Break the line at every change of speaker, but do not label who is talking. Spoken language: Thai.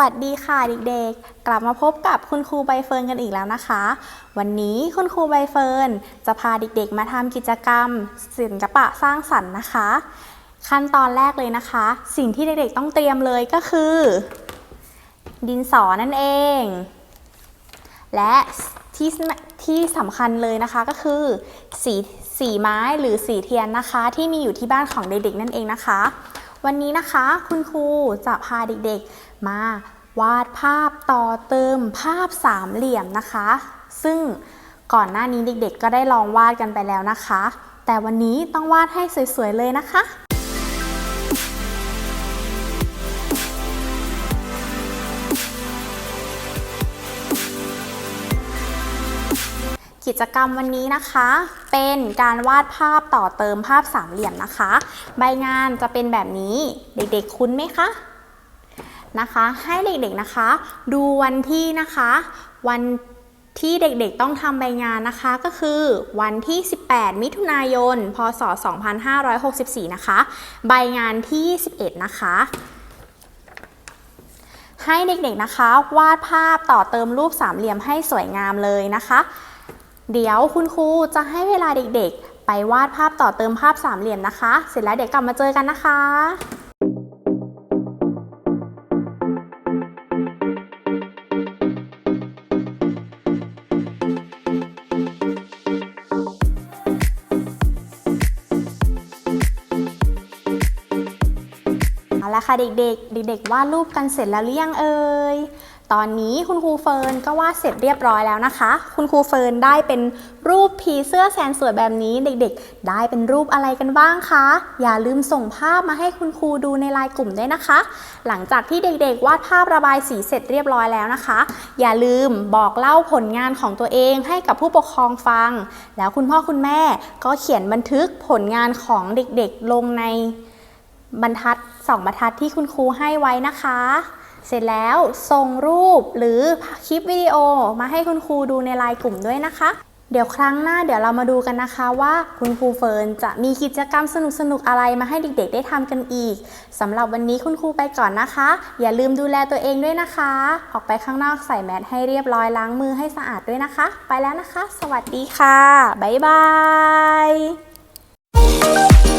วัสดีค่ะเด็กๆ กลับมาพบกับคุณครูใบเฟิร์นกันอีกแล้วนะคะ วันนี้คุณครูใบเฟิร์นจะพาเด็กๆ มาทำกิจกรรมศิลปะสร้างสรรค์นะคะ ขั้นตอนแรกเลยนะคะ สิ่งที่เด็กๆต้องเตรียมเลยก็คือ ดินสอนั่นเอง และที่ที่สำคัญเลยนะคะก็คือสีสีไม้หรือสีเทียนนะคะ ที่มีอยู่ที่บ้านของเด็กๆนั่นเองนะคะ วันนี้นะคะคุณครูจะพาเด็กๆ มาวาดภาพต่อเติมภาพสามเหลี่ยมนะคะ ซึ่งก่อนหน้านี้เด็กๆ ก็ได้ลองวาดกันไปแล้วนะคะ แต่วันนี้ต้องวาดให้สวยๆเลยนะคะ กิจกรรมวันนี้นะคะ เป็นการวาดภาพต่อเติมภาพสามเหลี่ยมนะคะ ใบงานจะเป็นแบบนี้เด็กๆคุ้นไหมคะนะคะ ให้เด็กๆนะคะ ดูวันที่นะคะ วันที่เด็กๆต้องทำใบงานนะคะก็คือวันที่ 18 มิถุนายน พศ 2564 นะคะ ใบงานที่ 21 นะคะ ให้เด็กๆนะคะ วาดภาพต่อเติมรูปสามเหลี่ยมให้สวยงามเลยนะคะ เดี๋ยวคุณครูจะให้เวลาเด็กๆ ไปวาดภาพต่อเติมภาพสามเหลี่ยมนะคะ เสร็จแล้วเดี๋ยวกลับมาเจอกันนะคะเอาละค่ะเด็กๆ เด็กๆ วาดรูปกันเสร็จแล้วหรือยังเอ่ย ตอนนี้คุณครูเฟิร์นก็วาดเสร็จเรียบร้อยแล้วนะคะ คุณครูเฟิร์นได้เป็นรูปผีเสื้อแสนสวยแบบนี้เด็กๆ ได้เป็นรูปอะไรกันบ้างคะ อย่าลืมส่งภาพมาให้คุณครูดูในไลน์กลุ่มด้วยนะคะ หลังจากที่เด็กๆ วาดภาพระบายสีเสร็จเรียบร้อยแล้วนะคะ อย่าลืมบอกเล่าผลงานของตัวเองให้กับผู้ปกครองฟัง แล้วคุณพ่อคุณแม่ก็เขียนบันทึกผลงานของเด็กๆลงในบรรทัดสองบรรทัดที่คุณครูให้ไว้นะคะ เสร็จแล้วส่งรูปหรือคลิปวิดีโอมาให้คุณครูดูในไลน์กลุ่มด้วยนะคะ เดี๋ยวครั้งหน้าเดี๋ยวเรามาดูกันนะคะว่าคุณครูเฟิร์นจะมีกิจกรรมสนุกๆอะไรมาให้เด็กๆ ได้ทำกันอีกสำหรับวันนี้คุณครูไปก่อนนะคะ อย่าลืมดูแลตัวเองด้วยนะคะ ออกไปข้างนอกใส่แมสให้เรียบร้อยล้างมือให้สะอาดด้วยนะคะ ไปแล้วนะคะ สวัสดีค่ะบ๊ายบาย